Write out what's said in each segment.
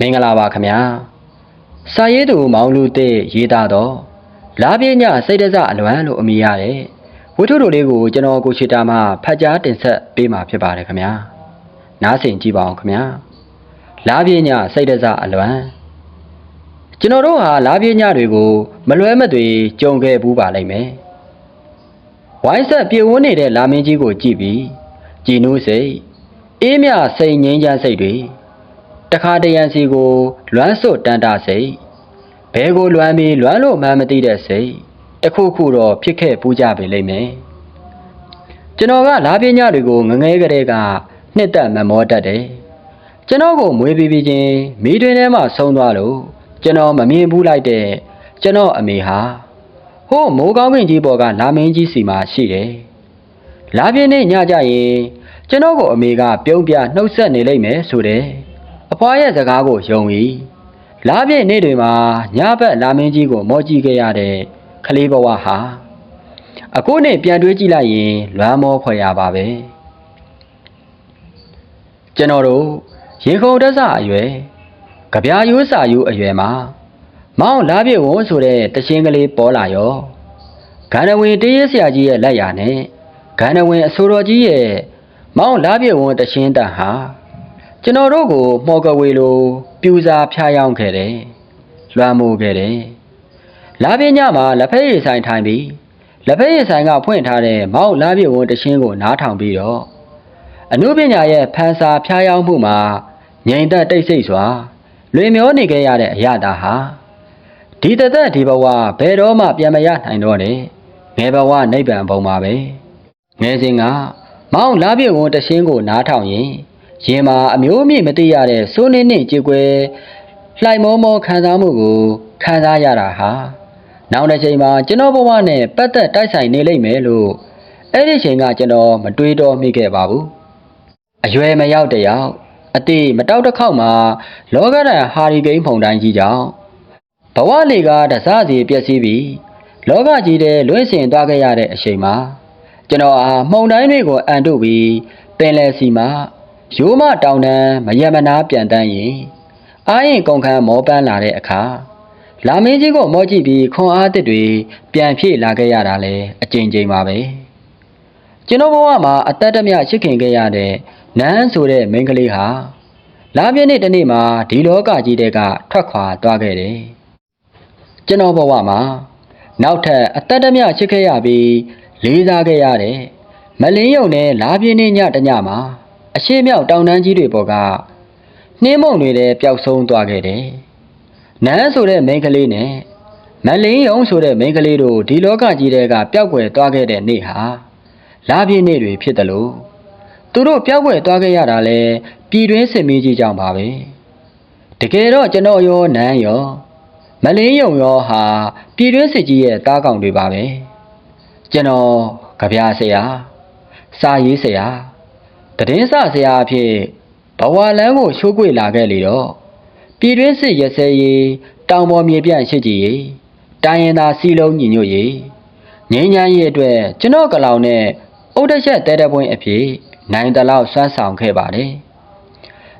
မင်္ဂလာပါခင်ဗျာစာရေးသူမောင်လူတဲ့ရေးသားတော့လာပြညစိတ်တစအလွမ်းလို့အမည်ရတဲ့ဝတ္ထုတို့လေးကိုကျွန်တော်ကိုချီတာမှဖတ်ကြားတင်ဆက်ပေးမှာဖြစ်ပါတယ်ခင်ဗျာနားဆင်ကြည့်ပါအောင်ခင်ဗျာလာပြညစိတ်တစအလွမ်းကျွန်တော်တို့ဟာလာပြညတွေကိုမလွဲမသွေကြုံခဲ့ဘူးပါလိမ့်မယ်ဝိုင်းဆက်ပြေဝန်းနေတဲ့လာမင်းကြီးကိုကြည့်ပြီးကြည်နူးစိတ်အေးမြစိတ်ငြိမ်းချမ်းစိတ်တွေ တခါတရံစီကို လွမ်းစွတ်တန်တာစိတ်ဘဲကိုလွမ်းပြီးလွမ်းလို့မှန်းမသိတဲ့စိတ်တစ်ခုခုတော့ဖြစ်ခဲ့ပူးကြပေလိမ့်မယ်ကျွန်တော်ကလာပညာတွေကိုငငယ်ကလေးကနှစ်သက်မမောတတ်တယ်ကျွန်တော်ကိုမွေးပြီးပြီးချင်းမိတွင်ထဲမှာဆုံးသွားလို့ကျွန်တော်မမြင်ဘူးလိုက်တဲ့ကျွန်တော်အမေဟာဟိုးမိုးကောင်းကင်ကြီးပေါ်ကလာမင်းကြီးစီမှာရှိတယ်လာပြင်းနေညကြရင်ကျွန်တော်ကိုအမေကပြုံးပြနှုတ်ဆက်နေလိမ့်မယ်ဆိုတဲ့ အဖွားရဲ့စကားကိုယုံပြီးလာပြည့်နေ့တွေမှာညဘက်လာမင်းကြီးကို မောကြည့်ခဲ့ရတဲ့ကလေးဘဝဟာအခုနေ့ပြန်တွေးကြည့်လိုက်ရင်လွမ်းမောဖွယ်ရပါပဲကျွန်တော်တို့ရေခုံတက်ဆအရွယ်ကြပြာရိုးစာယူအရွယ်မှာမောင်လာပြည့်ဝန်းဆိုတဲ့တခြင်းကလေးပေါ်လာရောဂန္ဓဝင်တရေဆရာကြီးရဲ့လက်ရာနဲ့ဂန္ဓဝင်အဆိုတော်ကြီးရဲ့မောင်လာပြည့်ဝန်းတခြင်းတန်ဟာ ကျွန်တော်တို့ကိုမော်ကဝေလိုပြူစာဖျားယောင်းခဲ့တယ်။လွှမ်းမိုးခဲ့တယ်။လာပြင်းညမှာလက်ဖက်ရည်ဆိုင်ထိုင်ပြီးလက်ဖက်ရည်ဆိုင်ကဖွင့်ထားတဲ့မောက်လာပြည့်ဝန်တရှင်းကိုနားထောင်ပြီးတော့အနုပညာရဲ့ဖန်စာဖျားယောင်းမှုမှာငြိမ်သက်တိတ်ဆိတ်စွာလွင်မျောနေခဲ့ရတဲ့အရာတာဟာဒီတသက်ဒီဘဝဘယ်တော့မှပြန်မရနိုင်တော့တဲ့ငယ်ဘဝနိဗ္ဗာန်ဘုံပါပဲငယ်စဉ်ကမောင်လာပြည့်ဝန်တရှင်းကိုနားထောင်ရင် ရင်မှာအမျိုးအမြင့်မသိရတဲ့စိုးနေနှင့်ကြေကွဲလှိုင်မောမောခံစားမှုကိုခံစားရတာဟာနောက်တစ်ချိန်မှာကျွန်တော်ဘဝနဲ့ပတ်သက်တိုက်ဆိုင်နေလိမ့်မယ်လို့အဲ့ဒီချိန်ကကျွန်တော်မတွေးတော့မိခဲ့ပါဘူးအရွယ်မရောက်တယောက်အတိမတောက်တစ်ခေါက်မှာလောကဓာတ်ဟာရီကိန်းဖုန်တိုင်းကြီးကြောင့်ဘဝလေကတစစီပျက်စီးပြီးလောကကြီးတဲ့လွင့်စင်သွားခဲ့ရတဲ့အချိန်မှာကျွန်တော်အားမှုန်တိုင်းတွေကိုအန်တုပြီးပင်လယ်စီမှာ ရိုးမတောင်တန်းမယမနာပြန်တန်းရင်အာရင်ကုန်ခန်းမောပန်းလာတဲ့အခါလာမင်းကြီးကိုမောကြည့်ပြီးခွန်အားတစ်တွေပြန်ဖြည့်လာခဲ့ရတာလဲအကျဉ်းချင်းပါပဲကျွန်တော်ဘဝမှာအသက်တမျှချစ်ခင်ခဲ့ရတဲ့နန်းဆိုတဲ့မိန်းကလေးဟာလာပြည့်နေ့တစ်နေ့မှာဒီလောကကြီးတဲကထွက်ခွာသွားခဲ့တယ်ကျွန်တော်ဘဝမှာနောက်ထပ်အသက်တမျှချစ်ခဲ့ရပြီးလေးစားခဲ့ရတဲ့မလင်းယုံနဲ့လာပြည့်နေ့ညတညမှာ အရှိမြောက်တောင်တန်းကြီးတွေပေါ်ကနှင်းမုံတွေလည်းပျောက်ဆုံးသွားခဲ့တယ်။နန်းဆိုတဲ့မိန်းကလေးနဲ့မလင်းယုံဆိုတဲ့မိန်းကလေးတို့ဒီလောကကြီးတဲကပျောက်ကွယ်သွားခဲ့တဲ့နေ့ဟာလာပြည့်နေ့တွေဖြစ်တယ်လို့သူတို့ပျောက်ကွယ်သွားခဲ့ရတာလဲပြည်တွင်းစင်မီကြီးကြောင့်ပါပဲ။တကယ်တော့ကျွန်တော်ရောနန်းရောမလင်းယုံရောဟာပြည်တွင်းစစ်ကြီးရဲ့တားကောင်တွေပါပဲ။ကျွန်တော်ကြပြားဆရာစာရေးဆရာ တည်င်းစဆရာအဖြစ်ဘဝလန်းကိုရှိုးကွေလာခဲ့လေတော့ပြည်တွင်းစစ်ရစဲရေးတောင်ပေါ်မြေပြန့်ရှိကြည်ရေးတိုင်းရင်သာစီလုံးညီညွတ်ရေးငင်းချမ်းရေးအတွက်ကျွန်တော်ကလောင်နဲ့အုတ်တချက်တဲတဲ့ပွင့်အဖြစ်နိုင်တလောက်စွမ်းဆောင်ခဲ့ပါတယ်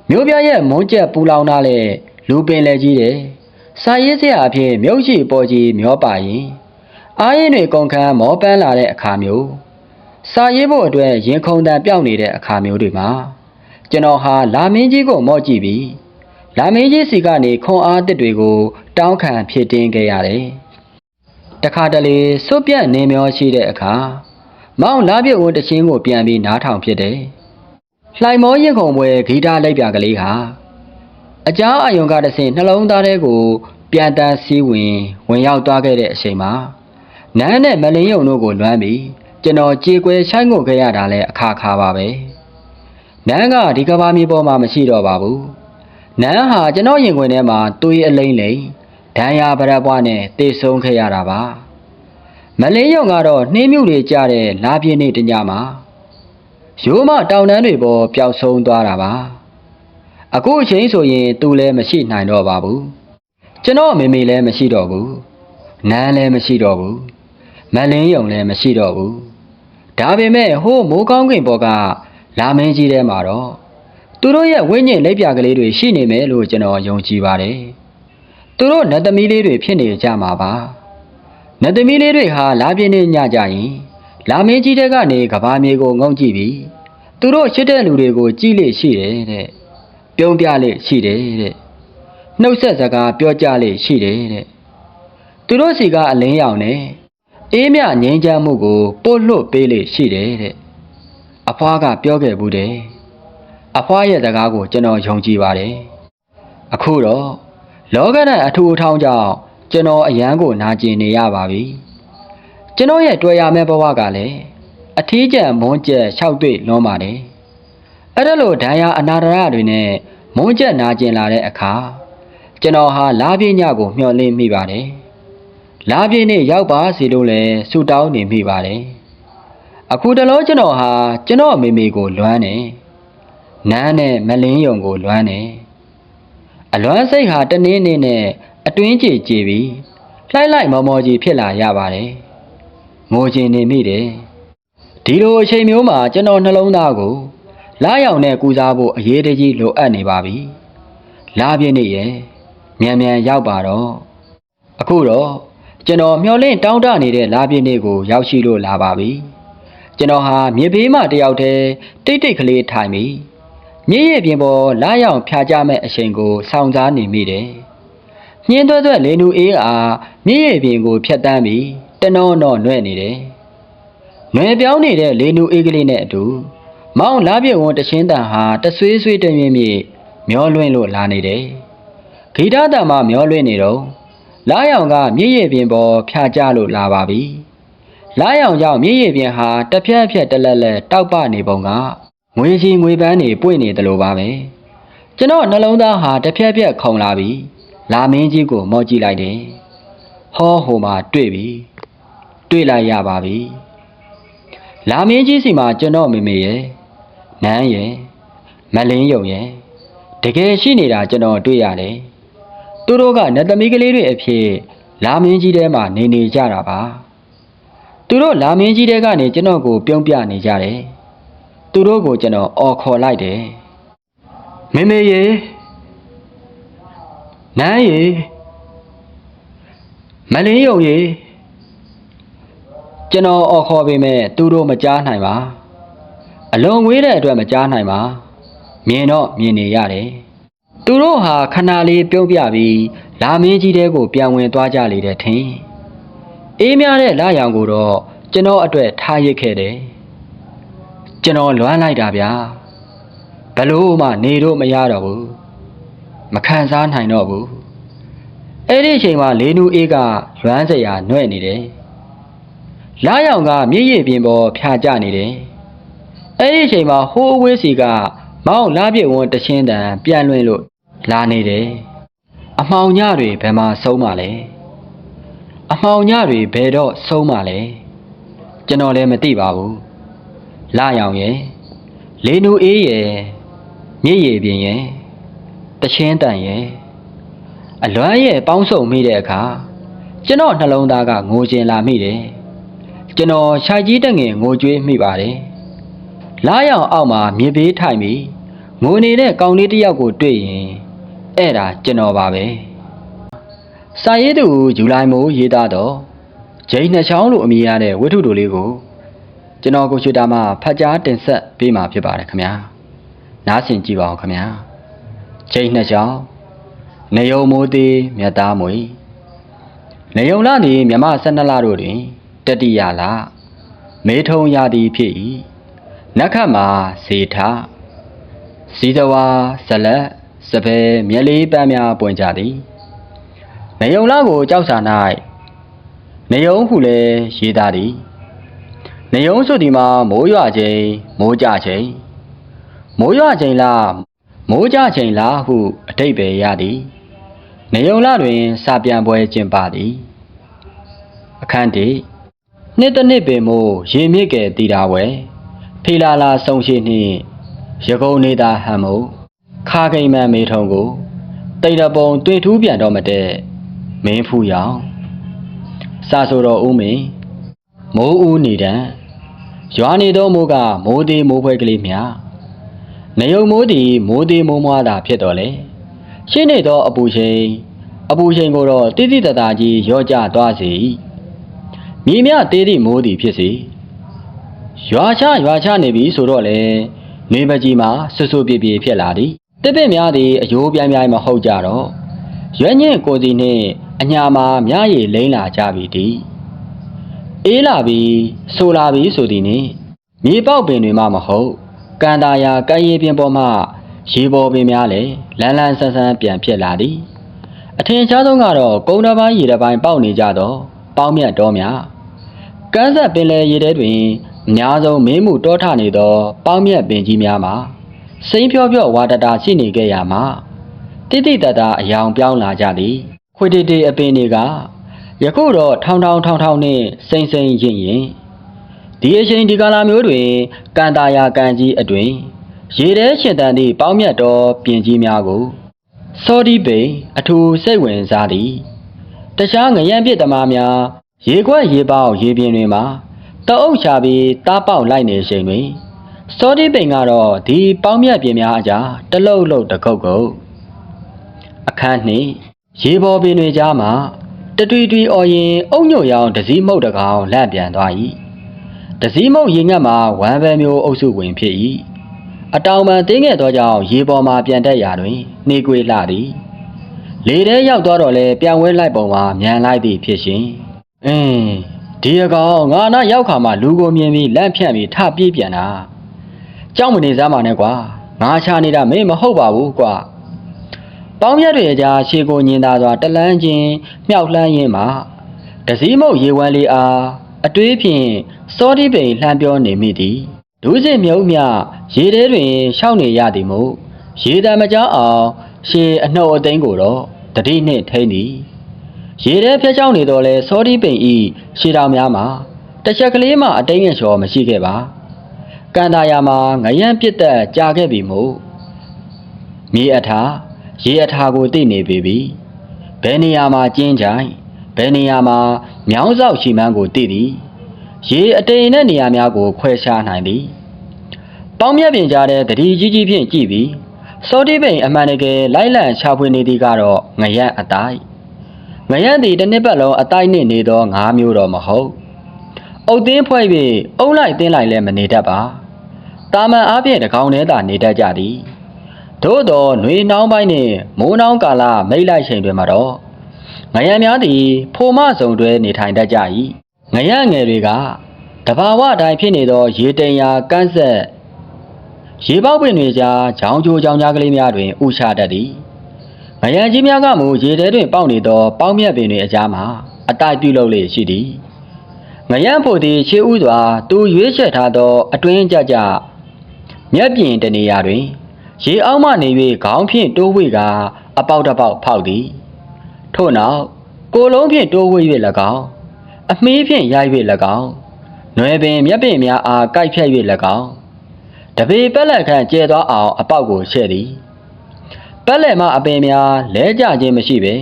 မြို့ပြရဲ့မုန်းချက်ပူလောင်ထားတဲ့လူပင်လေကြီးတဲ့စာရေးဆရာအဖြစ်မြုပ်ရှိပေါ်ကြီးမျောပါရင်အားရင်တွေကုန်ခန်းမောပန်းလာတဲ့အခါမျိုး စာရေးဖို့အတွက်ရင်ခုန်တန်ပြောင်းနေတဲ့အခါမျိုးတွေမှာကျွန်တော်ဟာလာမင်းကြီးကိုမော့ကြည့်ပြီးလာမင်းကြီးစီကနေခွန်အားတစ်တွေကို တောင်းခံဖြစ်တင်းခဲ့ရတယ်။တခါတလေစွတ်ပြတ်နေမျောရှိတဲ့အခါမောင်လာပြည့်ဝန်တချင်းကိုပြန်ပြီးနားထောင်ဖြစ်တယ်။လှိုင်မောရင်ခုံပွဲဂီတလိုက်ပြကလေးဟာအကြောင်းအယုံကတဆင်နှလုံးသားထဲကိုပြန်တန်းစည်းဝင်ဝင်ရောက်သွားခဲ့တဲ့အချိန်မှာနန်းနဲ့မလင်းယုံတို့ကိုလွမ်းပြီး ကျွန်တော်ကြေကွယ်ဆိုင်ငုတ်ခဲ့ရတာလဲအခါခါပါပဲနန်းကဒီကဘာမြေပေါ်မှာမရှိတော့ပါဘူးနန်းဟာကျွန်တော်ရင်ခွင်ထဲမှာသွေးအလိမ့်လိမ့်ဒဏ်ရာပရက်ပွားနဲ့တေဆုံးခဲ့ရတာပါမလင်းယုံကတော့နှင်းမြုပ်တွေကြတဲ့လာပြင်းနေတညမှာရိုးမတောင်တန်းတွေပေါ်ပျောက်ဆုံးသွားတာပါအခုအချိန်ဆိုရင်သူလည်းမရှိနိုင်တော့ပါဘူးကျွန်တော်မေမေလည်းမရှိတော့ဘူးနန်းလည်းမရှိတော့ဘူးမလင်းယုံလည်းမရှိတော့ဘူး ဒါပေမဲ့ဟိုးမိုးကောင်းကင်ပေါ်ကလာမင်းကြီးထဲမှာတော့သူတို့ရဲ့ဝိညာဉ်လက်ပြကလေးတွေရှိနေမယ်လို့ကျွန်တော်ယုံကြည်ပါတယ်သူတို့နတ်သမီးလေးတွေဖြစ်နေကြမှာပါနတ်သမီးလေးတွေဟာလာပြင်းနေညကြရင်လာမင်းကြီးတဲ့ကနေကဘာမြေကိုငုံကြည့်ပြီးသူတို့ချစ်တဲ့လူတွေကိုကြည့်လေရှိတယ်တဲ့ပြုံးပြလေရှိတယ်တဲ့နှုတ်ဆက်စကားပြောကြလေရှိတယ်တဲ့သူတို့စီကအလင်းရောင်နဲ့ အေးမြငိမ့်ချမ်းမှုကိုပို့လွတ်ပေးလေရှိတယ်တဲ့အဖွားကပြောခဲ့ဘူးတယ်အဖွားရဲ့စကားကိုကျွန်တော်ယုံကြည်ပါတယ်အခုတော့လောကနဲ့အထူအထောင်းကြောင့်ကျွန်တော်အယံကိုနာကျင်နေရပါပြီကျွန်တော်ရဲ့တွေ့ရမယ့်ဘဝကလည်းအထီးကျန်မွန်းကျက်လျှောက်တွေ့လွန်ပါတယ်အဲ့ဒါလို့ဒဏ်ရာအနာတရတွေနဲ့မွန်းကျက်နာကျင်လာတဲ့အခါကျွန်တော်ဟာလာပြင်းညကိုမျှော်လင့်မိပါတယ် လာပြင်းနဲ့ရောက်ပါစီလို့လည်းဆူတောင်းနေမိပါတယ်အခုတလောကျွန်တော်ဟာကျွန်တော်အမေမေကိုလွမ်းတယ်နန်းနဲ့မလင်းယုံကိုလွမ်းတယ်အလွမ်းစိတ်ဟာတနည်းနည်းနဲ့အတွင်းကြေကြေပြီးလှိုက်လိုက်မော်မော်ကြီးဖြစ်လာရပါတယ်ငိုချင်နေမိတယ်ဒီလိုအချိန်မျိုးမှာကျွန်တော်နှလုံးသားကိုလာရောက်နဲ့ကူစားဖို့အရေးတကြီးလိုအပ်နေပါပြီလာပြည့်နေရဲ့မြန်မြန်ရောက်ပါတော့အခုတော့ ကျွန်တော်မျောလင့်တောင်းတနေတဲ့လာပြည့်နေကိုရောက်ရှိလို့လာပါပြီကျွန်တော်ဟာမြေဘေးမှာတယောက်တည်းတိတ်တိတ်ကလေးထိုင်ပြီးမြည့်ရည်ပြင်ပေါ်လာရောက်ဖြာကြမဲ့အချိန်ကိုစောင့်စားနေမိတယ်ညင်းသွဲသွဲလေနူအေးအားမြည့်ရည်ပြင်ကိုဖြတ်တန်းပြီးတနောနောနှဲ့နေတယ်။နှွယ်ပြောင်းနေတဲ့လေနူအေးကလေးနဲ့အတူမောင်လားပြည့်ဝန်တချင်းတန်ဟာတဆွေးဆွေးတမြင့်မြင့်မျောလွင့်လို့လာနေတယ်။ဂီတတန်မှမျောလွင့်နေတော့ လာရောင်ကမြည့်ရည်ပြင်ပေါ်ဖြာကြလို့လာပါပြီ။လာရောင်ကြောင့်မြည့်ရည်ပြင်ဟာတစ်ဖြက်ဖြက်တလက်လက်တောက်ပနေပုံကငွေချီငွေပန်းနေပွင့်နေတယ်လို့ပါပဲ။ကျွန်တော်နှလုံးသားဟာတစ်ဖြက်ဖြက်ခုန်လာပြီးလာမင်းကြီးကိုမော့ကြည့်လိုက်တယ်။ဟောဟိုမှာတွေ့ပြီ။တွေ့လိုက်ရပါပြီ။လာမင်းကြီးစီမှာကျွန်တော်မေမေရဲ့နန်းရဲ့မလင်းယုံရဲ့တကယ်ရှိနေတာကျွန်တော်တွေ့ရတယ်။ သူတို့ကနတ်သမီးကလေးတွေအဖြစ်လာမင်းကြီးထဲမှာနေနေကြတာပါ။သူတို့လာမင်းကြီးထဲကနေကျွန်တော်ကိုပြုံးပြနေကြတယ်။သူတို့ကိုကျွန်တော်အော်ခေါ်လိုက်တယ်။မေမေရေနန်းရေမလင်းယုံရေကျွန်တော်အော်ခေါ်ပေမဲ့သူတို့မကြားနိုင်ပါအလွန်ဝေးတဲ့အတွက်မကြားနိုင်ပါမြင်တော့မြင်နေရတယ် သူတို့ဟာခဏလေးပြုံးပြပြီးလာမင်းကြီးတဲကိုပြန်ဝင်သွားကြလေတဲ့ထင်အေးများတဲ့လာရောင်ကိုတော့ကျွန်တော်အတွက်ထားရစ်ခဲ့တယ်ကျွန်တော်လွမ်းလိုက်တာဗျာဘလို့မှနေတော့မရတော့ဘူးမခံစားနိုင်တော့ဘူးအဲ့ဒီအချိန်မှာလေနူအေးကလွမ်းစရာနှွဲ့နေတယ်လာရောင်ကမြည်ရည်ပြင်ပေါ်ဖြာကျနေတယ်အဲ့ဒီအချိန်မှာဟိုးအဝေးစီကမောင်းလာပြည့်ဝန်တချင်းတန်ပြန်လွင်လို့ လာနေတယ်အမှောင်ညတွေဘယ်မှာဆုံးမှလဲအမှောင်ညတွေဘယ်တော့ဆုံးမှလဲကျွန်တော်လည်းမသိပါဘူးလာရောင်ရဲ့လေနူအေးရဲ့မြည်ရည်ပြင်ရဲ့တချင်းတန်ရဲ့အလွမ်းရဲ့ပေါင်းစုံမိတဲ့အခါကျွန်တော်နှလုံးသားကငိုကျင်လာမိတယ်ကျွန်တော်ခြိုက်ကြီးတငင်ငိုကြွေးမိပါတယ်လာရောင်အောက်မှာမြေဘေးထိုင်ပြီးငိုနေတဲ့ကောင်လေးတစ်ယောက်ကိုတွေ့ရင် အဲ့ဒါကျွန်တော်ပါပဲစာရေးသူဇူလိုင်မိုးရေးသားတော့ဂျိန်းနှစ်ချောင်းလိုအမည်ရတဲ့ဝိထုတို့လေးကိုကျွန်တော်ကိုချွေတာမှာဖတ်ကြားတင်ဆက်ပေးမှာဖြစ်ပါတယ်ခင်ဗျာနားဆင်ကြည့်ပါဦးခင်ဗျာဂျိန်းနှစ်ချောင်းနေယုံမိုးသေးမြတ်သားမွေနေယုံလာနေမြမ12လတို့တွင်တတိယလမေထုံရာသည်ဖြစ်၏နက္ခတ်မှာဇေထစီတဝါဇလက် စပယ်မြက်လေးပန်းများပွင့်ကြသည်နေယုံလာကိုကြောက်စာ၌နေယုံဟုလည်းရေးသားသည်နေယုံဆိုဒီမှာမိုးရွာချိန်မိုးကြချိန်မိုးရွာချိန်လားမိုးကြချိန်လားဟုအတိတ်ပဲရသည်နေယုံလာတွင်စာပြန်ပွဲကျင်းပသည်အခန်းတီနှစ်တစ်နှစ်ပင်မို့ရေမြစ်ကဲတည်တာဝဲဖေလာလာဆုံရှိနှင့်ရကုံနေတာဟံမို့ ခါကိမ့်မန်မေထုံကိုတိတ်တပုံတွေ့ထူးပြန်တော့မတဲ့မင်းဖူရောင်စာဆိုတော်ဦးမင်းမိုးဦးနေတံရွာနေသောမိုးကမိုးသေးမိုးဖွဲကလေးများနေုံမိုးသည်မိုးသေးမိုးမွားတာဖြစ်တော်လေရှင်းနေသောအပူချိန်အပူချိန်ကိုတော့တိတိတသားကြီးရော့ကျသွားစေ၏မြေမြသေးသည့်မိုးသည်ဖြစ်စေရွာချရွာချနေပြီဆိုတော့လေနေပကြီးမှာဆွဆွပြေပြေဖြစ်လာသည် တစ်ပစ်များသည်အယိုးပြိုင်ပြိုင်မဟုတ်ကြတော့ရွညင့်ကိုစီနှင့်အညာမှာမြရည်လိမ့်လာကြပြီတည်းအေးလာပြီဆိုလာပြီဆိုသည်နှင့်မြေပေါက်ပင်တွေမှမဟုတ်ကန်တာယာကဲရည်ပင်ပေါ်မှရေပေါ်ပင်များလည်းလန်းလန်းဆန်းဆန်းပြန်ဖြစ်လာသည်အထင်ရှားဆုံးကတော့ကုန်းတစ်ပိုင်းရေတစ်ပိုင်းပေါက်နေကြတော့ပေါင်းမြတ်တော်များကန်းဆက်ပင်လယ်ရေထဲတွင်အများဆုံးမင်းမှုတောထနေသောပေါင်းမြတ်ပင်ကြီးများမှာ စိမ့်ဖြောဖြောဝါတတာရှိနေခဲ့ရမှာတိတိတတအယောင်ပြောင်းလာကြသည်ခွေတေတေအပင်တွေကယခုတော့ထောင်ထောင်ထောင်ထောင်နှင့်စိမ့်စိမ့်ရင်ရင်ဒီအချိန်ဒီကာလမျိုးတွင်ကန်တာယာကန်ကြီးအတွင်ရေထဲရှင်တန်သည့်ပေါင်းမြတ်တော်ပြင်ကြီးများကိုစောဒီပိန်အထူးစိတ်ဝင်စားသည်တခြားငရံပြစ်သမားများရေခွက်ရေပေါက်ရေပြင်းတွေမှာတအုပ်ချပြီးတားပေါက်လိုက်နေချိန်တွင် စောဒီပိန်ကတော့ဒီပေါင်းမြတ်ပြင်းများအကြားတလုတ်လုတ်တကုတ်ကုတ်အခန်းနှင့်ရေပေါ်ပင်တွေကြားမှာတတွီတွီအော်ရင်အုံညို့ရောင်တစည်းမုတ်တကောင်လန့်ပြန်သွား၏တစည်းမုတ်ရေငတ်မှာဝမ်းပဲမျိုးအုပ်စုဝင်ဖြစ်၏အတောင်ပံတင်းခဲ့သောကြောင့်ရေပေါ်မှာပြန်တက်ရာတွင်နှေးကွေးလှသည်လေထဲရောက်သွားတော့လဲပြန်ဝဲလိုက်ပုံမှာမြန်လိုက်သည်ဖြစ်ရှင်အင်းဒီအကောင်ငါနာရောက်ခါမှလူကိုမြင်ပြီးလန့်ဖြန့်ပြီးထပြေးပြန်တာ ကြောက်မနေစမ်းပါနဲ့ကွာငါချနေတာမင်းမဟုတ်ပါဘူးကွာပေါင်းမြတ်တွေအကြားရှေကိုညင်သာစွာတလန်းချင်းမြောက်လှမ်းရင်းမှာတစည်းမုတ်ရေဝမ်းလေးအားအတွေးဖြင့်စောဒီပိန်လှမ်းပြောနေမိသည်ဒုစစ်မြုံမြရေထဲတွင်ရှောက်နေရသည်မို့ရေတံမကြောက်အောင်ရှေအနှုတ်အသိန်းကိုတော့တတိနှင့်ထိန်းသည်ရေထဲဖျက်ချောင်းနေတော့လဲစောဒီပိန်ဤရှေတော်များမှာတစ်ချက်ကလေးမှအတိတ်ငယ်လျှော်မရှိခဲ့ပါ ကန်တာယာမှာငရမ်းပြစ်သက်ကြာခဲ့ပြီမို့မြေအထာရေအထာကိုသိနေပေပြီဘယ်နေရာမှာကျင်းကြိုင်ဘယ်နေရာမှာမြောင်းဆောက်ရှိမှန်းကိုသိသည်ရေအတိမ်တဲ့နေရာများကိုခွဲခြားနိုင်သည်။ပေါင်းမြတ်ပြင်ကြားတဲ့တတိကြီးကြီးဖြင့်ကြည့်ပြီးစောတိပိန်အမှန်တကယ်လိုက်လံရှာဖွေနေသည်ကတော့ငရက်အတိုင်း။ငရက်သည်တစ်နှစ်ပတ်လုံးအတိုင်းနှင့်နေသောငါးမျိုးတော့မဟုတ်။အုတ်သင်းဖွဲ့၍အုံလိုက်တင်းလိုက်လည်းမနေတတ်ပါ။ တာမန်အားဖြင့်တကောင်ထဲသာနေတတ်ကြသည်။သို့သောຫນွေနှောင်းပိုင်းနှင့်မိုးနှောင်းကာလမိတ်လိုက်ချိန်တွင်မှာတော့ငရံများသည်ဖိုမဆုံတွဲနေထိုင်တတ်ကြ၏ငရံငယ်တွေကတဘာဝအတိုင်းဖြစ်နေသော ရေတိမ်ရာကန်းဆက်ရေပေါက်ပင်တွေကြားချောင်းချိုချောင်းကြားကလေးများတွင်ဥချတတ်သည်ငရံကြီးများကမူရေထဲတွင်ပေါက်နေသော ပေါင်းမြတ်ပင်တွေအကြားမှာအတိုက်ပြုလုပ်လေရှိသည်ငရံဖို့သည်ရှေးဥစွာသူရွေးချယ်ထားသောအတွင်းကြကြ မြက်ပြင်တနေရာတွင် ရေအောက်မှနေ၍ခေါင်းဖြင့်တိုးဝေကအပေါက်တစ်ပေါက်ဖောက်သည်ထို့နောက်ကိုယ်လုံးဖြင့်တိုးဝေ၍၎င်းအမီးဖြင့်ရိုက်၍၎င်းနွယ်ပင်မျက်ပင်များအားကိုက်ဖြတ်၍၎င်းတပေပက်လက်ခန့်ကျဲသွားအောင်အပေါက်ကိုရှဲ့သည်ပက်လက်မှအပင်များလဲကျခြင်းမရှိပဲ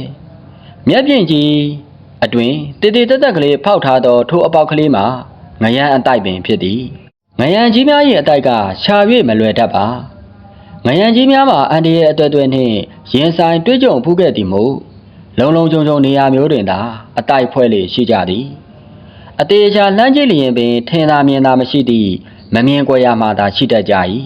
မျက်ပြင်ကြီးအတွင်တေတေတက်တက်ကလေးဖောက်ထားသောထိုအပေါက်ကလေးမှာငရန်အတိုက်ပင်ဖြစ်သည် ငရန်ကြီးများ၏အတိုက်ကရှာ၍မလွယ်တတ်ပါငရန်ကြီးများမှာအန်ဒီရဲ့အတွေ့အတွေ့နှင့်ရင်ဆိုင်တွေ့ကြုံဖူးခဲ့သည်မို့လုံလုံချုံချုံနေရာမျိုးတွင်သာအတိုက်ဖွဲ့လေရှိကြသည်အသေးချာလှမ်းကြည့်လျင်ပင်ထင်သာမြင်သာမရှိသည့်မမြင်ကွယ်ရာမှသာရှိတတ်ကြ၏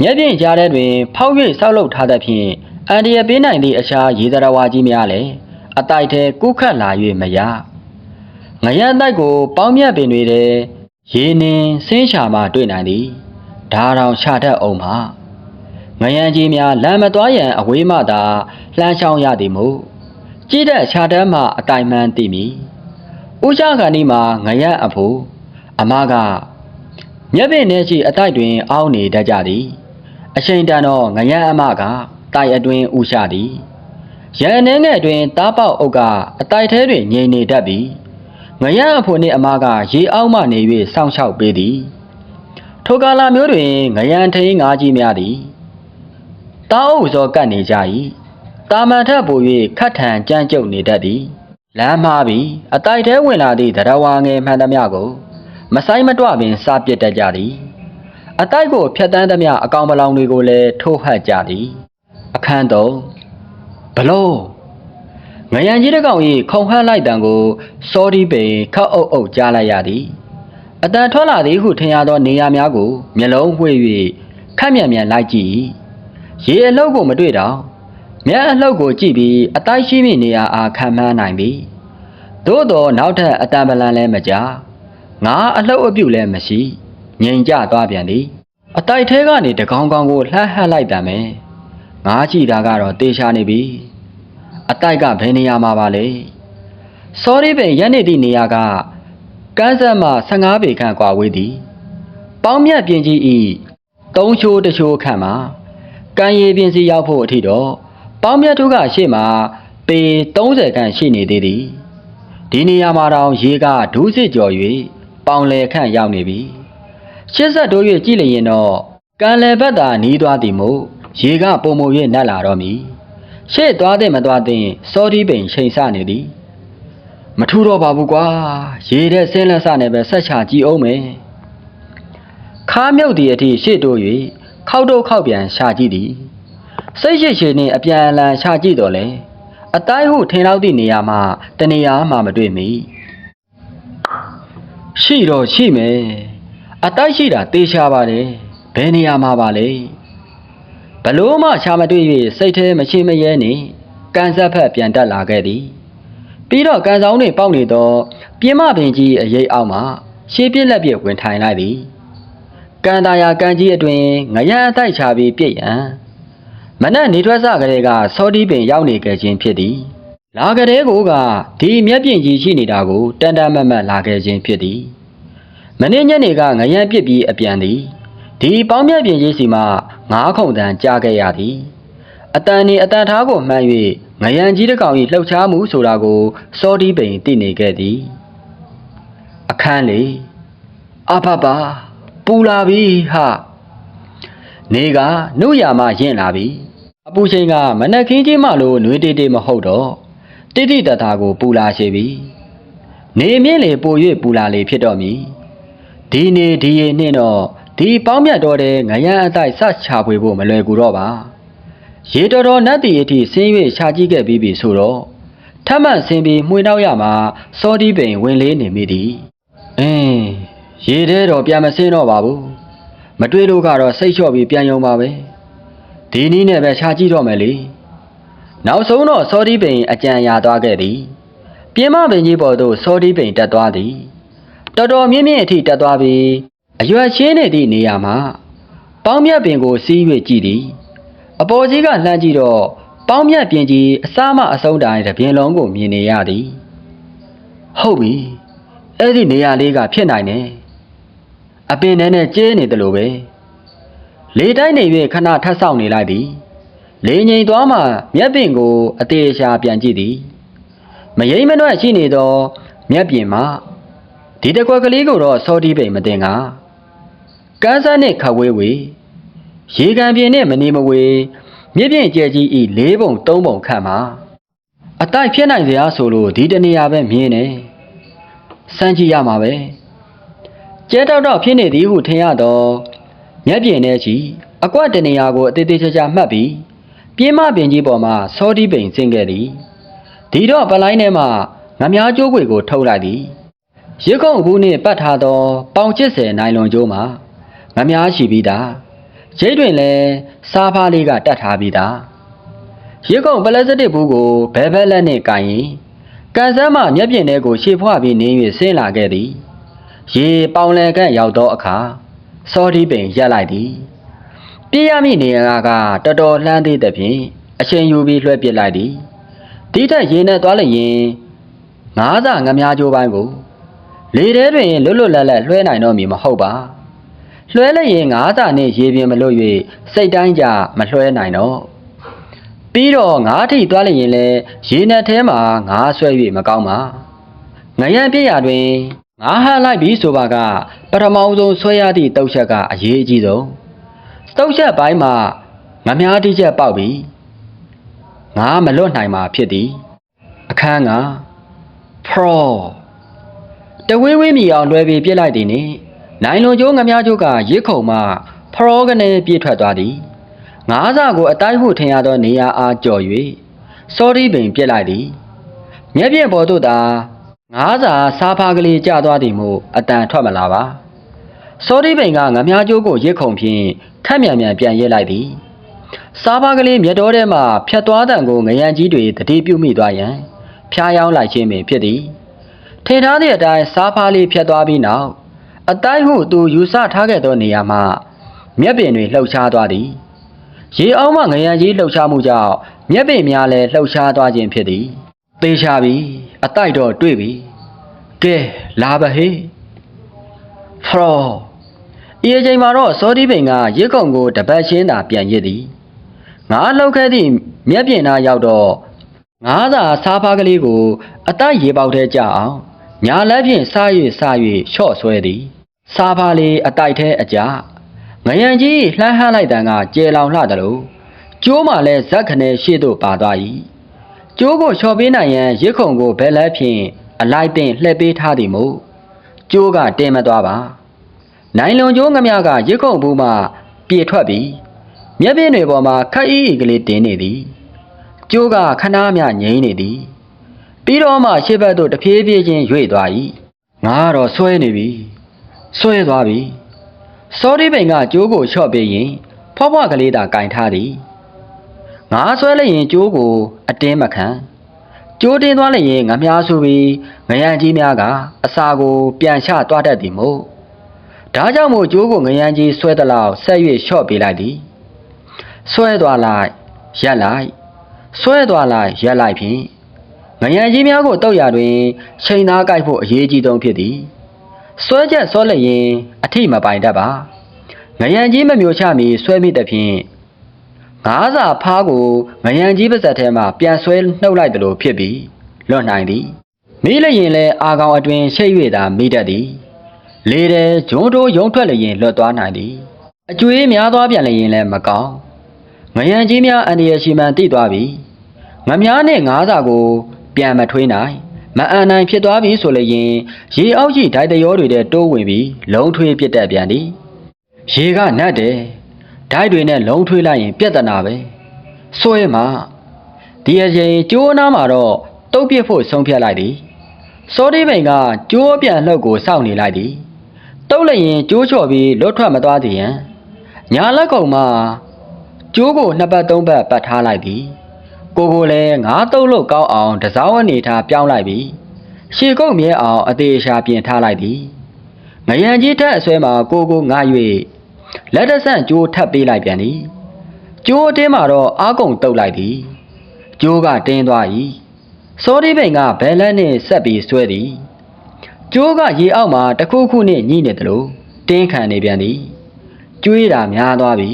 မျက်ပြင်ကြားထဲတွင် ဖောက်၍ဆောက်လုပ်ထားသဖြင့်အန်ဒီရပေးနိုင်သည့်အခြားရေသရဝါကြီးများလည်းအတိုက်ထဲကုခတ်လာ၍မရငရန်တိုက်ကို ပေါင်းမြတ်ပင်တွေထဲ ရေနင်းဆင်းရှာမှတွေ့နိုင်သည်ဓာတောင်ချတတ်အောင်ပါငရန်ကြီးများလမ်းမသွားရန်အဝေးမှသာလှမ်းချောင်းရသည်မို့ကြည့်တဲ့ခြာတန်းမှအတိုင်မှန်သိမည်ဥချခန္ဒီမှာငရန်အဖို့အမကမျက်ပင်ထဲရှိအတိုက်တွင် အောင်းနေတတ်ကြသည်အချိန်တန်တော့ငရန်အမကတိုက်အတွင်ဥချသည်ရန်နှင်းငယ်တွင်တားပေါက်အုပ်ကအတိုက်ထဲတွင်ငြိမ်နေတတ်ပြီး ငရန်အဖို့နှင့်အမကရေအောက်မှနေ၍စောင့်ရှောက်ပေးသည်ထိုကာလမျိုးတွင်ငရန်ထိန်ငါးကြီးများသည်တားအုပ်စောကတ်နေကြ၏တာမန်ထက်ပို၍ခတ်ထန်ကြမ်းကြုတ်နေတတ်သည်လမ်းမှားပြီးအတိုက်ထဲဝင်လာသည့်တရဝါငယ်မှန်သမျှကိုမဆိုင်မတွပင်စားပစ်တတ်ကြသည်အတိုက်ကိုဖျက်တမ်းသမျှအကောင်ပလောင်တွေကိုလည်းထိုးဟပ်ကြသည်အခန်းသုံးဘလို့ ငရံကြီးတစ်ကောင်၏ခုံဟပ်လိုက်တံကိုစောဒီပိန်ခတ်အုပ်အုပ်ကြားလိုက်ရသည်အတန်ထွက်လာသည်ဟုထင်ရသောနေရာများကိုမျက်လုံးဝှေ့၍ခက်မြန်မြန်လိုက်ကြည့်၏ရေအလုတ်ကိုမတွေ့တော့မြတ်အလှုပ်ကိုကြည့်ပြီးအတိုက်ရှိမိနေရာအားခံမှန်းနိုင်သည်သို့တော့နောက်ထပ်အတန်ပလန်လည်းမကြားငါအလှုပ်အပြုတ်လည်းမရှိငြိမ်ကြသွားပြန်သည်အတိုက်ထဲကနေတကောင်ကောင်ကိုလှမ်းဟပ်လိုက်တံမယ်ငါကြည့်တာကတော့တေချာနေပြီ အတိုက်ကဘယ်နေရာမှာပါလဲစောရီပင်ရက်နေသည့်နေရာကကန်းဆက်မှ15ပေခန့်ကွာဝေးသည်ပေါင်းမြတ်ပြင်ကြီးဤသုံးချိုးတစ်ချိုးခန့်မှာကံရည်ပြင်စီရောက်ဖို့အထိတော့ပေါင်းမြတ်ထုကရှေ့မှာပေ30ခန့်ရှိနေသေးသည်ဒီနေရာမှာတောင်ရေကဒူးစစ်ကျော်၍ပေါင်လေခန့်ရောက်နေပြီရှစ်ဆက်တိုး၍ကြည့်လျင်တော့ကံလေဘက်သာနီးသွားသည်မို့ရေကပုံမူ၍နတ်လာတော့မည် ရှေ့သွားတဲ့မသွားတဲ့စောဒီပိန်ချိန်ဆနေသည်မထူတော့ပါဘူးကွာရေတဲ့ဆင်းလက်စနဲ့ပဲဆက်ချကြည့်အောင်မယ်ခါမြုပ်သည့်အထိရှေ့တိုး၍ခောက်တော့ခောက်ပြန်ရှာကြည့်သည်စိတ်ရှိရှိနှင့်အပြန်အလှန်ရှာကြည့်တော့လေအတိုင်းဟုထင်လောက်သည့်နေရာမှာတနေရာမှမတွေ့မိရှိတော့ရှိမယ်အတိုက်ရှိတာတေချာပါတယ်ဘယ်နေရာမှာပါလဲ ဘလို့မှရှာမတွေ့၍စိတ်ထဲမရှိမရဲနေကန်ဆက်ဖက်ပြန်တက်လာခဲ့သည်ပြီးတော့ကန်ဆောင်တွေပေါက်နေတော့ပြင်းမပင်ကြီးအရေးအောက်မှာရှေးပြက်လက်ပြက်ဝင်ထိုင်လိုက်သည်ကန်တာယာကန်ကြီးအတွင်ငရန်အတိုက်ချပြီးပြည့်ရန်မနက်နေထွက်စကလေးကစောတီးပင်ရောက်နေခဲ့ခြင်းဖြစ်သည်လာကလေးကိုကဒီမျက်ပြင်ကြီးရှိနေတာကိုတန်တန်မတ်မတ်လာခဲ့ခြင်းဖြစ်သည်မနေ့ညနေကငရံပစ်ပြီးအပြန်သည် ဒီပေါင်းမြတ်ပြင်ကြီးစီမှငါးခုံတန်ကြားခဲ့ရသည်အတန်နေအတန်ထားကိုမှန်း၍ငရံကြီးတစ်ကောင်၏လှုပ်ရှားမှုဆိုတာကိုစောတီးပိန်သိနေခဲ့သည်အခန်းလေအဖပါပူလာပြီဟာနေကနှုတ်ရမရင့်လာပြီအပူချိန်ကမနက်ခင်းကြီးမှလို့နှွေးတေးတေးမဟုတ်တော့တိတိတတာကိုပူလာရှိပြီနေမြင့်လေပို၍ပူလာလေဖြစ်တော့မည်ဒီနေဒီရေနှင့်တော့ ဒီပေါင်းမြတ်တော်တဲ့ငရန်အတိုက်စချပွေဖို့မလွယ်ကူတော့ပါရေတော်တော်နတ်တီအထိဆင်း၍ရှာကြည့်ခဲ့ပြီးပြီဆိုတော့ထပ်မံဆင်းပြီးမှွေနောက်ရမှာစောဒီပိန်ဝင်လေးနေမိသည်အင်းရေထဲတော့ပြန်မဆင်းတော့ပါဘူးမတွေ့လို့ကတော့စိတ်လျှော့ပြီးပြန်ရုံပါပဲဒီနည်းနဲ့ပဲရှာကြည့်တော့မယ်လေနောက်ဆုံးတော့စောဒီပိန်အကြံရာသွားခဲ့သည်ပြင်းမပင်ကြီးပေါ်သို့စောဒီပိန်တက်သွားသည်တော်တော်မြင့်မြင့်အထိတက်သွားပြီး အရွယ်ချင်းနေသည့်နေရာမှာပေါင်းမြတ်ပင်ကိုစီး၍ကြည့်သည်အပေါ်ကြီးကလှမ်းကြည့်တော့ပေါင်းမြတ်ပင်ကြီးအစားမအဆုံးတိုင်းတပြင်လုံးကိုမြင်နေရသည်ဟုတ်ပြီအဲ့ဒီနေရာလေးကဖြစ်နိုင်တယ်အပင်ထဲနဲ့ကျဲနေတယ်လို့ပဲလေတိုင်းနေ၍ခဏထပ်ဆောင်နေလိုက်သည်လေငိန်သွားမှမြက်ပင်ကိုအသေးချာပြန်ကြည့်သည်မရိမ့်မနှွက်ရှိနေသောမြက်ပြင်မှာဒီတကွက်ကလေးကိုတော့စောတီးပိန်မတင်က ကန်းစားနဲ့ခဝေးဝေးရေကန်ပြင်းနဲ့မနေမဝေးမြစ်ပြင်ကျဲကြီးဤ၄ပုံ၃ပုံခန့်မှာအတိုက်ဖြစ်နိုင်စရာဆိုလို့ဒီတနေရာပဲမြင်နေစမ်းကြည့်ရမှာပဲကျဲတောက်တော့ဖြစ်နေသည်ဟုထင်ရတော့မြက်ပြင်ထဲကြီးအကွက်တနေရာကိုအသေးသေးချာချာမှတ်ပြီးပြင်းမပင်ကြီးပေါ်မှာစောတီးပိန်ဆင်းခဲ့သည်ဒီတော့ပလိုင်းထဲမှာငမားကျိုးခွေကိုထုတ်လိုက်သည်ရစ်ခုံဘူးနှင့်ပတ်ထားသောပေါင်80နိုင်လွန်ကျိုးမှာ ငမားရှိပြီးသားရိတ်တွင်လည်းစားဖားလေးကတတ်ထားပြီးသားရစ်ခုံပလက်စတစ်ဘူးကိုဘဲဘဲလက်နှင့်ကင်ရင်ကန်ဆန်းမှမျက်ပြင်ထဲကိုရှေ့ဖွားပြီးနင်း၍ဆင်းလာခဲ့သည်ရေပေါင်လယ်ကန့်ရောက်သောအခါစောဒီပင်ရက်လိုက်သည်ပြည့်ရမည့်နေရာကတော်တော်လှမ်းသေးသဖြင့်အချိန်ယူပြီးလွှဲပစ်လိုက်သည်ဒီထက်ရေနဲ့သွားလိုက်ရင်ငါးစာငမားကျိုးပိုင်းကိုလေထဲတွင်လွတ်လွတ်လပ်လပ်လွှဲနိုင်တော့မည်မဟုတ်ပါ လွှဲလိုက်ရင်ငါးစာနှင့်ရေပြင်မလွတ်၍စိတ်တိုင်းကြမလွှဲနိုင်တော့ပြီးတော့ငါးထိသွားလိုက်ရင်လည်းရေနက်ထဲမှာငါးဆွဲ၍မကောင်းပါငရံပြည့်ရတွင်ငါးဟလိုက်ပြီးဆိုပါကပထမဆုံးဆွဲရသည့်တုတ်ချက်ကအရေးအကြီးဆုံးတုတ်ချက်ပိုင်းမှာငမားတိချက်ပေါက်ပြီးငါမလွတ်နိုင်မှာဖြစ်သည်အခန်းက pro တဝင်းဝင်းမြည်အောင်လွှဲပြီးပြစ်လိုက်သည်နှင့် နိုင်လွန်ကျိုးငမားကျိုးကရစ်ခုံမှဖရောကနေပြေးထွက်သွားသည်ငါးစာကိုအတိုင်းဟုထင်ရသောနေရာအားကြော်၍စောဒီပင်ပြစ်လိုက်သည်မျက်ပြင်ပေါ်သို့သာငါးစာစားဖားကလေးကျသွားသည်မို့အတန်ထွက်မလာပါစောဒီပင်ကငမြားကျိုးကိုရစ်ခုံဖြင့်ခက်မြန်မြန်ပြန်ရစ်လိုက်သည်စားပါကလေးမြတ်တော်ထဲမှဖြတ်သွားတံကိုငရံကြီးတွေတတိပြုမိသွားရန်ဖျားယောင်းလိုက်ခြင်းပင်ဖြစ်သည်ထင်ထားသည့်အတိုင်းစားဖားလေးဖြတ်သွားပြီးနောက် အတိုင်းဟုသူယူဆထားခဲ့သောနေရာမှမျက်ပင်တွေလှုပ်ရှားသွားသည်ရေအောက်မှငရံကြီးလှုပ်ရှားမှုကြောင့်မျက်ပင်များလည်းလှုပ်ရှားသွားခြင်းဖြစ်သည်သေချာပြီအတိုက်တော့တွေ့ပြီကဲလာပါဟေးဖရောဤအချိန်မှာတော့စောဒီပင်ကရစ်ကုံကိုတပတ်ရှင်းသာပြန်ရစ်သည်ငါလောက်ခဲ့သည့်မျက်ပြင်သားရောက်တော့ငါးသာစားဖားကလေးကို အတိုက်ရေပေါက်ထဲကြအောင်ညာလက်ဖြင့်စား၍စား၍လျှော့ဆွဲသည် စားဖားလေးအတိုက်ထဲအကြငရံကြီးလှမ်းဟမ်းလိုက်တန်ကကျေလောင်လှတယ်လို့ကျိုးမှလည်းဇက်ခနဲရှေ့သို့ပါသွား၏ကျိုးကိုလျှော့ပေးနိုင်ရန်ရစ်ခုံကိုဘယ်လက်ဖြင့်အလိုက်ပင်လှည့်ပေးထားသည်မို့ကျိုးကတင်းမသွားပါနိုင်လွန်ကျိုးငမြကရစ်ခုံဘူးမှပြေထွက်ပြီးမျက်ပြင်းတွေပေါ်မှာခက်အီးအီကလေးတင်နေသည်ကျိုးကခဏမျှငြိမ့်နေသည်ပြီးတော့မှရှေ့ဘက်သို့တဖြည်းဖြည်းချင်းရွေ့သွား၏ငါကတော့ဆွဲနေပြီ ဆွဲသွားပြီစောဒီပိန်ကကျိုးကိုလျှော့ပေးရင်ဖွားဖွားကလေးသာကင်ထားသည်ငါဆွဲလိုက်ရင်ကျိုးကို အတင်းမခံကျိုးတင်းသွားလိုက်ရင်ငမြားဆိုပြီးငရံကြီးများကအစာကိုပြန်ချသွားတတ်သည်မို့ဒါကြောင့်မို့ကျိုးကိုငရံကြီးဆွဲသလောက်ဆက်၍လျှော့ပေးလိုက်သည်ဆွဲသွားလိုက်ရက်လိုက်ဆွဲသွားလိုက်ရက်လိုက်ဖြင့်ငရံကြီးများကိုတောက်ရတွင်ချိန်သားကြိုက်ဖို့အရေးကြီးဆုံးဖြစ်သည် ဆွဲချက်ဆွဲလိုက်ရင်အထိမပိုင်တတ်ပါငရံကြီးမမျိုးချမီဆွဲမိတဲ့ဖြင့်ငါးစာဖားကိုငရံကြီးပါဇက်ထဲမှပြန်ဆွဲနှုတ်လိုက်တယ်လို့ဖြစ်ပြီးလွတ်နိုင်သည်မိလျင်လဲအာကောင်အတွင်ရှိတ်၍သာမိတတ်သည်လေတယ်ဂျုံတိုးယုံထွက်လျင်လွတ်သွားနိုင်သည်အကျွေးများသွားပြန်လျင်လည်းမကောင်းငရံကြီးများအန္တရာယ်ရှိမှန်သိသွားပြီငများနဲ့ငါးစာကို ပြန်မထွေးနိုင် မအန်နိုင်ဖြစ်သွားပြီဆိုလျင်ရေအောက်ရှိဒိုက်တရောတွေတဲ့တိုးဝင်ပြီးလုံထွေးပြစ်တတ်ပြန်သည်ရေကနတ်တယ်ဒိုက်တွေနဲ့လုံထွေးလိုက်ရင်ပြက်တနာပဲဆွဲမှာဒီအချိန်ကျိုးနားမှာတော့တုတ်ပြစ်ဖို့ဆုံးဖြတ်လိုက်သည်စောဒီပိန်ကကျိုးပြန်လှုပ်ကိုစောင့်နေလိုက်သည်တုတ်လိုက်ရင်ကျိုးချော်ပြီးလွတ်ထွက်မသွားသေးရန်ညာလက်ကုံမှာကျိုးကိုနှစ်ပတ်သုံးပတ်ပတ်ထားလိုက်သည် ကိုကိုလည်းငါးတုပ်လို့ကောင်းအောင်တစားဝအနေထားပြောင်းလိုက်ပြီးရှေကုတ်မြဲအောင်အသေးရှာပြင်ထားလိုက်သည်ငရံကြီးထက်အဆွဲမှာကိုကိုငါ၍လက်တဆန့်ကျိုးထပ်ပေးလိုက်ပြန်သည်ကျိုးအတင်းမှာတော့အာကုံတုပ်လိုက်သည်ကျိုးကတင်းသွား၏စောဒီပိန်ကဘဲလက်နှင့်ဆက်ပြီးဆွဲသည်ကျိုးကရေအောက်မှာတစ်ခုခုနှင့်ညှိနေသလိုတင်းခံနေပြန်သည်ကျွေးတာများသွားပြီ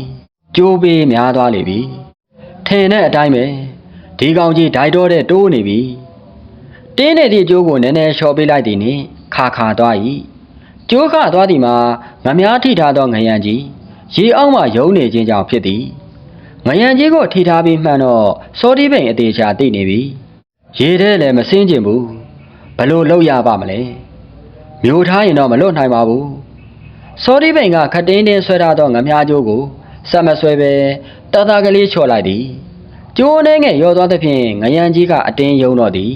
ကျိုးပေးများသွားလေပြီထင်တဲ့အတိုင်းပဲ ဒီကောင်ကြီးဒိုက်တော့တဲ့တိုးနေပြီတင်းတဲ့ဒီကျိုးကိုနည်းနည်းလျှော်ပေးလိုက်သည်နှင့်ခါခါသွား၏ကျိုးခသွားသည်မှာငများထိထားသောငရံကြီးရေအောက်မှယုံနေခြင်းကြောင့်ဖြစ်သည်ငရံကြီးကိုထိထားပြီးမှန်တော့စောဒီပိန်အသေးချာသိနေပြီရေထဲလည်းမစင်းကျင်ဘူးဘလို့လောက်ရပါမလဲမျိုးထားရင်တော့မလွတ်နိုင်ပါဘူးစောဒီပိန်ကခတ်တင်းတင်းဆွဲထားသောငမြားကျိုးကိုဆက်မဆွဲပဲတသားကလေးချော့လိုက်သည် ကျိုးနှဲငယ်ရောသွားသဖြင့်ငရံကြီးကအတင်းယုံတော့သည်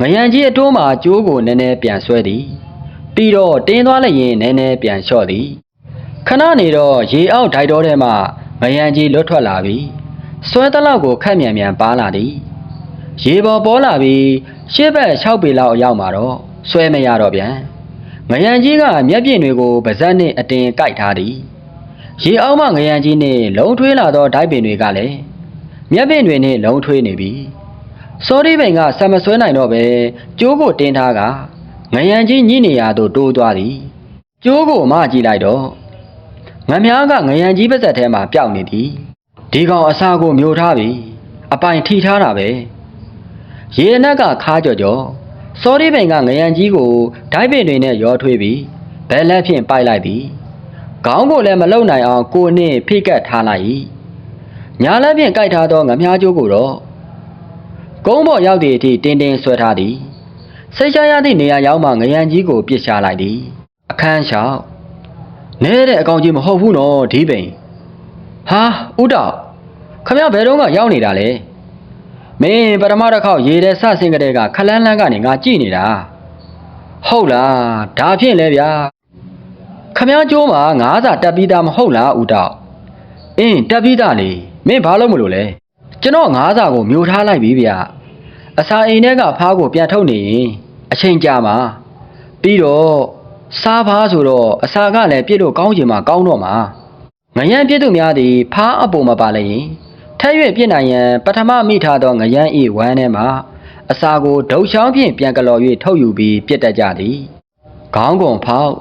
ငရံကြီးအတိုးမှာကျိုးကိုနည်းနည်းပြန်ဆွဲသည်ပြီးတော့တင်းသွားလိုက်ရင်နည်းနည်းပြန်လျှော့သည်ခဏနေတော့ရေအောက်ဒိုက်တော်ထဲမှငရံကြီးလွတ်ထွက်လာပြီးဆွဲတလောက်ကိုခက်မြန်မြန်ပါလာသည်ရေပေါ်ပေါ်လာပြီးရှေ့ဘက်6ပေလောက်အရောက်မှာတော့ဆွဲမရတော့ပြန်ငရံကြီးကမျက်ပြင်တွေကိုပါဇက်နှင့်အတင်ကိုက်ထားသည်ရေအောက်မှငရံကြီးနှင့်လုံထွေးလာသောဒိုက်ပင်တွေကလည်း မျက်ပင်တွေနှင့်လုံထွေးနေပြီစောဒီပင်ကဆက်မဆွဲနိုင်တော့ပဲကျိုးကိုတင်းထားကငရံကြီးညှိနေရသို့တိုးသွားသည်ကျိုးကိုမကြည့်လိုက်တော့ငမြားကငရံကြီးပါဇက်ထဲမှာပျောက်နေသည်ဒီကောင်အစာကိုမျိုးထားပြီအပိုင်ထိထားတာပဲရေအနက်ကခါကြော်ကြော်စောဒီပင်ကငရံကြီးကိုဒိုက်ပင်တွေနဲ့ရောထွေးပြီးဘဲလက်ဖြင့်ပိုက်လိုက်သည်ခေါင်းကိုလည်းမလုံနိုင်အောင်ကိုနှင့်ဖိကတ်ထားလိုက်၏ ညာလက်ဖြင့်ကြိုက်ထားသောငမြားကျိုးကိုတော့ကုန်းပေါ်ရောက်သည့်အထိတင်းတင်းဆွဲထားသည်စိတ်ချရသည့်နေရာရောက်မှငရံကြီးကိုပြစ်ချလိုက်သည်အခန်းလျှောက်နဲတဲ့အကောင်ကြီးမဟုတ်ဘူးနော်ဒီပိန်ဟာဥတောက်ခမရဘယ်တော့မှရောက်နေတာလဲမင်းပထမတစ်ခေါက်ရေတဲ့ဆဆင်းကလေးကခလန်းလန်းကနေငါကြည့်နေတာဟုတ်လားဒါဖြင့်လဲဗျာခမရကျိုးမှာငါးစာတက်ပြီးသားမဟုတ်လားဥတောက်အင်းတက်ပြီးသားလေ မင်းဘာလို့မလို့လဲကျွန်တော်ငါးစာကိုမျိုးထားလိုက်ပြီဗျာအစာအိမ်ထဲကဖားကိုပြန်ထုတ်နေရင်အချိန်ကြာမှာပြီးတော့စားဖားဆိုတော့အစာကလည်းပြည့်လို့ကောင်းချင်မှကောင်းတော့မှာငရမ်းပြည့်သူများသည်ဖားအပေါ်မပါလည်းရင်ထက်ရွပြည့်နိုင်ရန်ပထမမိထားသောငရမ်းဤဝမ်းထဲမှာအစာကိုဒုတ်ချောင်းဖြင့်ပြန်ကလော်၍ထုတ်ယူပြီးပြစ်တတ်ကြသည်ခေါင်းကုံဖောက်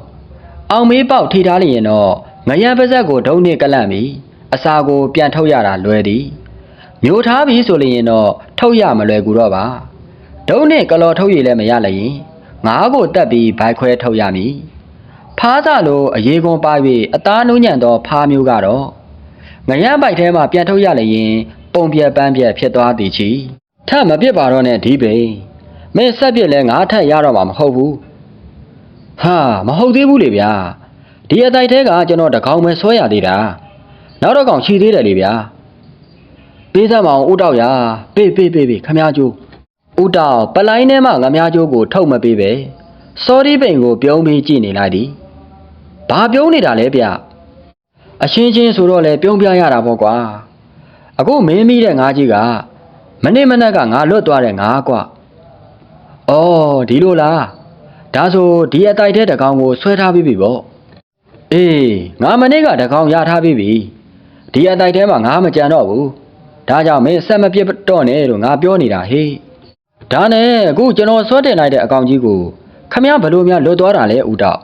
အောင်မေးပေါက်ထိထားလျင်တော့ငရမ်းပါဇက်ကိုဒုံနှင့်ကလန့်ပြီး အစာကို ပြန်ထုတ်ရတာလွယ်သည်မျိုးထားပြီးဆိုလျင်တော့ထုတ်ရမလွယ်ကူတော့ပါဒုံနှင့်ကလော်ထုတ်ရလည်းမရလျင်ငါးကိုတက်ပြီးဘိုက်ခွဲထုတ်ရမည်ဖားစလိုအရေးကွန်ပါ၍အသားနှုံးညံ့သောဖားမျိုးကတော့ငရမ်းပိုက်ထဲမှာပြန်ထုတ်ရလျင် ပုံပြက်ပန်းပြက်ဖြစ်သွားသည်ချီထမပြစ်ပါတော့နဲ့ဒီပိန်မင်းဆက်ပြစ်လဲငါထက်ရတော့မှာမဟုတ်ဘူးဟာမဟုတ်သေးဘူးလေဗျာဒီအတိုက်ထဲကကျွန်တော်တကောင်ပဲဆွဲရသေးတာ နောက်တော့ကောင်ချီသေးတယ်လေဗျာပေးစမ်းမအောင်ဥတောက်ရပေးပေးပေးပေးခမ ्या ကျိုးဥတောက်ပလိုင်းထဲမှာငမ ्या ကျိုးကိုထုတ်မပေးပဲစောဒီပိန်ကိုပြုံးပြီးကြည့်နေလိုက်သည်ဘာပြုံးနေတာလဲဗျအချင်းချင်းဆိုတော့လေပြုံးပြရတာပေါ့ကွာအခုမင်းမိတဲ့ငါးကြီးကမနေ့မနက်ကငါလွတ်သွားတဲ့ငါးကွာအော်ဒီလိုလားဒါဆိုဒီအတိုက်ထဲတကောင်ကိုဆွဲထားပြီးပြီပေါ့အေးငါမနေ့ကတကောင်ရထားပြီးပြီ ဒီအတိုက်ထဲမှာငါမကြံတော့ဘူးဒါကြောင့်မင်းဆက်မပြတ်တော့နဲ့လို့ငါပြောနေတာဟေးဒါနဲ့အခုကျွန်တော်ဆွဲတင်လိုက်တဲ့အကောင်ကြီးကိုခမရဘလို့များလွတ်သွားတာလဲဦးတောက်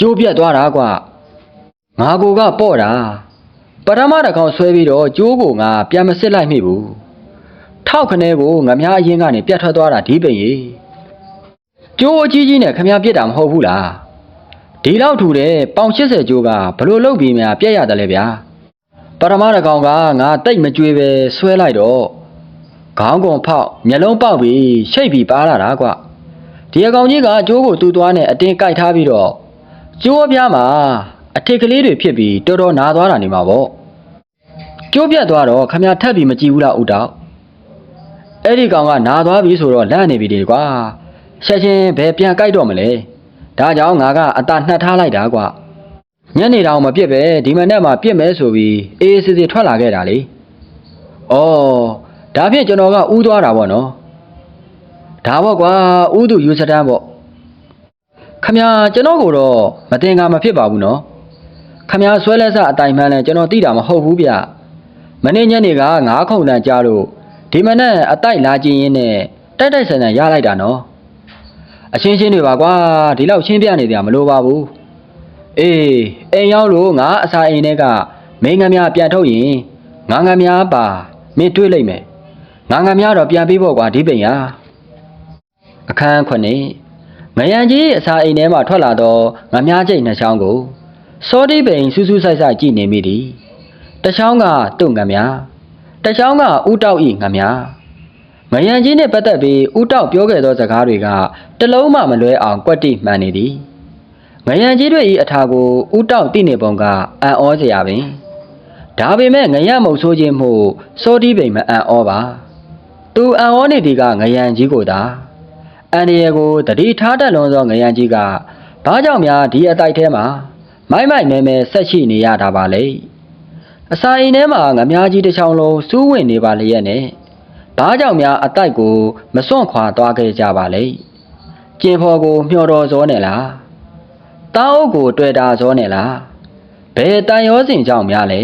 ကျိုးပြတ်သွားတာကွာငါကိုကပေါ့တာပထမတစ်ခေါက်ဆွဲပြီးတော့ကျိုးကိုငါပြန်မစစ်လိုက်မိဘူးထောက်ခနဲကိုငမားအရင်ကနေပြတ်ထွက်သွားတာဒီပိန်ကြီးကျိုးအကြီးကြီးနဲ့ခမရပြစ်တာမဟုတ်ဘူးလား ဒီလောက်ထူတဲ့ပေါင်80ကျိုးကဘလို့လုတ်ပြီးများပြက်ရတယ်လေဗျာပထမတစ်ကောင်ကငါတိတ်မကြွေပဲဆွဲလိုက်တော့ခေါင်းကုံဖောက်မျက်လုံးပေါက်ပြီးရှိတ်ပြီးပါလာတာကွဒီအကောင်ကြီးကကျိုးကိုတူသွားနဲ့အတင်းကြိုက်ထားပြီးတော့ကျိုးအပြားမှာအထစ်ကလေးတွေဖြစ်ပြီးတော်တော်နာသွားတာနေမှာပေါ့ကျိုးပြတ်သွားတော့ခမရထပ်ပြီးမကြည့်ဘူးလားဦးတောက်အဲ့ဒီကောင်ကနာသွားပြီဆိုတော့လန့်နေပြီလေကွာချက်ချင်းဘယ်ပြန်ကြိုက်တော့မလဲ ဒါကြောင့်ငါကအตาနှက်ထားလိုက်တာကွာညနေတောင်မပြစ်ပဲဒီမနေ့မှပြစ်မဲဆိုပြီးအေးအေးဆေးဆေးထွက်လာခဲ့တာလေဩဒါဖြင့်ကျွန်တော်ကဥသွားတာပေါ့နော်ဒါပေါ့ကွာဥသူယူစတန်းပေါ့ခမညာကျွန်တော်ကိုတော့မတင်ကမဖြစ်ပါဘူးနော်ခမညာဆွဲလက်စအတိုင်မှန်းလဲကျွန်တော်သိတာမဟုတ်ဘူးဗျမနေ့ညနေကငါးခုံတန်ကြားလို့ဒီမနေ့အတိုက်လာကြည့်ရင်းနဲ့တိုက်တိုက်ဆန်ဆန်ရလိုက်တာနော် အချင်းချင်းတွေပါကွာဒီလောက်ချင်းပြနေကြမလိုပါဘူးအေးအိမ်ရောက်လို့ငါအစာအိမ်ထဲကမင်းငမ်းများပြန်ထုတ်ရင်ငါငမ်းများပါမင်းတွေးလိုက်မယ်ငါငမ်းများတော့ပြန်ပြီးပေါ့ကွာဒီပိန်ရအခန်းခွနဲ့ငရန်ကြီးအစာအိမ်ထဲမှာထွက်လာတော့ငမ်းများကျိတ်နှစ်ချောင်းကိုစောဒီပိန်စူးစူးဆိုင်ဆိုင်ကြည့်နေမိသည်တချောင်းကတုံငမ်းများတချောင်းကဥတောက်ဤငမ်းများ ငရန်ကြီးနဲ့ပတ်သက်ပြီးဥတောက်ပြောခဲ့သောစကားတွေကတလုံးမှမလွဲအောင်ကွက်တိမှန်နေသည်ငရန်ကြီးတို့၏အထာကိုဥတောက်တိနေပုံကအံ့ဩစရာပင်ဒါပေမဲ့ငရမုတ်ဆိုးခြင်းမှုစောဒီပိန်မအံ့ဩပါသူအံ့ဩနေသည်ကငရန်ကြီးကိုသာအန်ဒီယေကိုတတိထားတတ်လွန်သောငရန်ကြီးကဘာကြောင့်များဒီအတိုက်ထဲမှာမိုက်မိုက်မဲမဲဆက်ရှိနေရတာပါလေအစာအိမ်ထဲမှာငမားကြီးတစ်ချောင်းလုံးစူးဝင်နေပါလျက်နဲ့ ဘာကြောင့်များအတိုက်ကိုမစွန့်ခွာသွားခဲ့ကြပါလဲကျင်ဖော်ကိုမျှော်တော်စောနေလားတားအုပ်ကိုတွေ့တာစောနေလားဘယ်တန်ရောစင်ကြောင့်များလဲ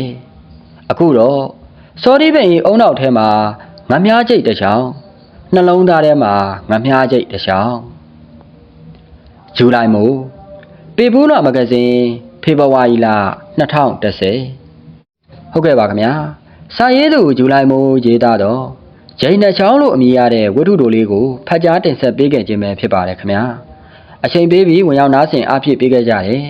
အခုတော့စောဒီပင်အုံနောက်ထဲမှာငမားကျိတ်တစ်ချောင်းနှလုံးသားထဲမှာငမားကျိတ်တစ်ချောင်းဇူလိုင်မို့ပေပူးနာမဂဇင်းဖေဖော်ဝါရီလ2010ဟုတ်ကဲ့ပါခင်ဗျာစာရေးသူဇူလိုင်မို့ရေးသားတော့ ဂျိန်နှချောင်းလို့အမည်ရတဲ့ဝတ္ထုတိုလေးကိုဖတ်ကြားတင်ဆက်ပေးခဲ့ခြင်းပဲဖြစ်ပါတယ်ခင်ဗျာအချိန်ပေးပြီးဝင်ရောက်နားဆင်အားဖြည့်ပေးခဲ့ကြတယ်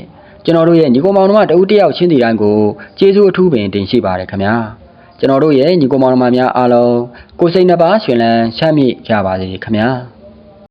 ကျွန်တော်တို့ရဲ့ညီကိုမောင်နှမတဦးတယောက်ချင်းစီတိုင်းကိုကျေးဇူးအထူးပင်တင်ရှိပါတယ်ခင်ဗျာကျွန်တော်တို့ရဲ့ညီကိုမောင်နှမများအားလုံးကိုယ်စိတ်နှပါရှင်လန်းချမ်းမြေ့ကြပါစေခင်ဗျာ